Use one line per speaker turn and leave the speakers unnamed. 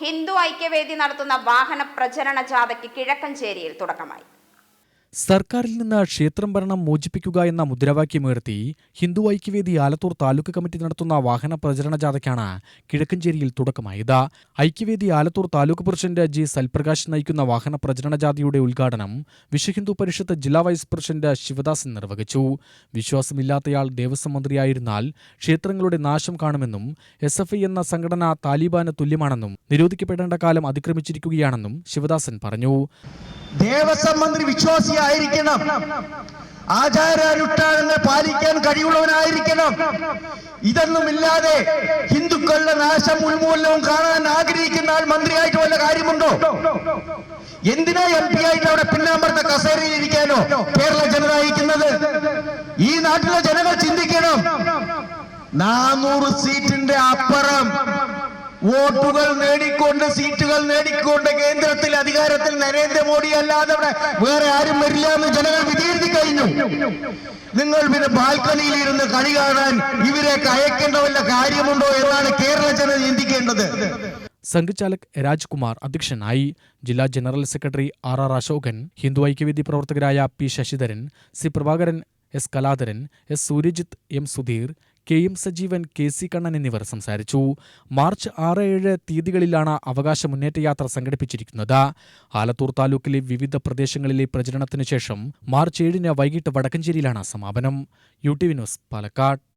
ഹിന്ദു ഐക്യവേദി നടത്തുന്ന വാഹന പ്രചരണ ജാഥയ്ക്ക് കിഴക്കഞ്ചേരിയിൽ തുടക്കമായി.
സർക്കാരിൽ നിന്ന് ക്ഷേത്രം ഭരണം മോചിപ്പിക്കുക എന്ന മുദ്രാവാക്യമുയർത്തി ഹിന്ദു ഐക്യവേദി ആലത്തൂർ താലൂക്ക് കമ്മിറ്റി നടത്തുന്ന വാഹന പ്രചരണ ജാഥയ്ക്കാണ് കിഴക്കഞ്ചേരിയിൽ തുടക്കമായത്. ഐക്യവേദി ആലത്തൂർ താലൂക്ക് പ്രസിഡന്റ് ജി സൽപ്രകാശ് നയിക്കുന്ന വാഹന പ്രചരണ ജാഥയുടെ ഉദ്ഘാടനം വിശ്വഹിന്ദു പരിഷത്ത് ജില്ലാ വൈസ് പ്രസിഡന്റ് ശിവദാസൻ നിർവഹിച്ചു. വിശ്വാസമില്ലാത്തയാൾ ദേവസ്വം മന്ത്രിയായിരുന്നാൽ ക്ഷേത്രങ്ങളുടെ നാശം കാണുമെന്നും എസ് എഫ് ഐ എന്ന സംഘടന താലിബാന് തുല്യമാണെന്നും നിരോധിക്കപ്പെടേണ്ട കാലം അതിക്രമിച്ചിരിക്കുകയാണെന്നും ശിവദാസൻ പറഞ്ഞു.
ദേവസ്വം മന്ത്രി വിശ്വാസിയായിരിക്കണം. ആചാരാനുഷ്ഠാനങ്ങൾ പാലിക്കാൻ കഴിവുള്ളവനായിരിക്കണം. ഇതൊന്നുമില്ലാതെ ഹിന്ദുക്കളുടെ നാശം ഉന്മൂലനവും കാണാൻ ആഗ്രഹിക്കുന്ന ആൾ മന്ത്രിയായിട്ട് വല്ല കാര്യമുണ്ടോ? എന്തിനാ എം പി ആയിട്ട് അവിടെ പിന്നാമ്പറത്തെ കസേരയിൽ ഇരിക്കാനോ കേരള ജനത അയക്കുന്നത്? ഈ നാട്ടിലെ ജനങ്ങൾ ചിന്തിക്കണം. നാനൂറ് സീറ്റിന്റെ അപ്പുറം വോട്ടുകൾ നേടിക്കൊണ്ട് സീറ്റുകൾ നേടിക്കൊണ്ട് കേന്ദ്രത്തിൽ അധികാരത്തിൽ നരേന്ദ്രമോദി അല്ലാതെ വേറെ ആരും വരില്ല എന്ന് ജനങ്ങൾ വിധിയിരുത്തി കഴിഞ്ഞു. നിങ്ങൾ പിന്നെ ബാൽക്കണിയിൽ ഇരുന്ന് കളി കാണാൻ ഇവരെ അയക്കേണ്ട വല്ല കാര്യമുണ്ടോ എന്നാണ് കേരള ജനത ചിന്തിക്കേണ്ടത്.
സംഘചാലക് രാജ്കുമാർ അധ്യക്ഷനായി ജില്ലാ general secretary R R Ashokan Hindu Aikyavedi പ്രവർത്തകരായ P Sasidharan C Prabhakaran S Kaladharan S Suryajith M Sudheer K M Sajeevan K C Kannan എന്നിവർ സംസാരിച്ചു. മാർച്ച് ആറ് ഏഴ് തീയതികളിലാണ് അവകാശ മുന്നേറ്റ യാത്ര സംഘടിപ്പിച്ചിരിക്കുന്നത്. ആലത്തൂർ താലൂക്കിലെ വിവിധ പ്രദേശങ്ങളിലെ പ്രചരണത്തിനു ശേഷം മാർച്ച് ഏഴിന് വൈകിട്ട് വടക്കഞ്ചേരിയിലാണ് സമാപനം. U T V news Palakkad.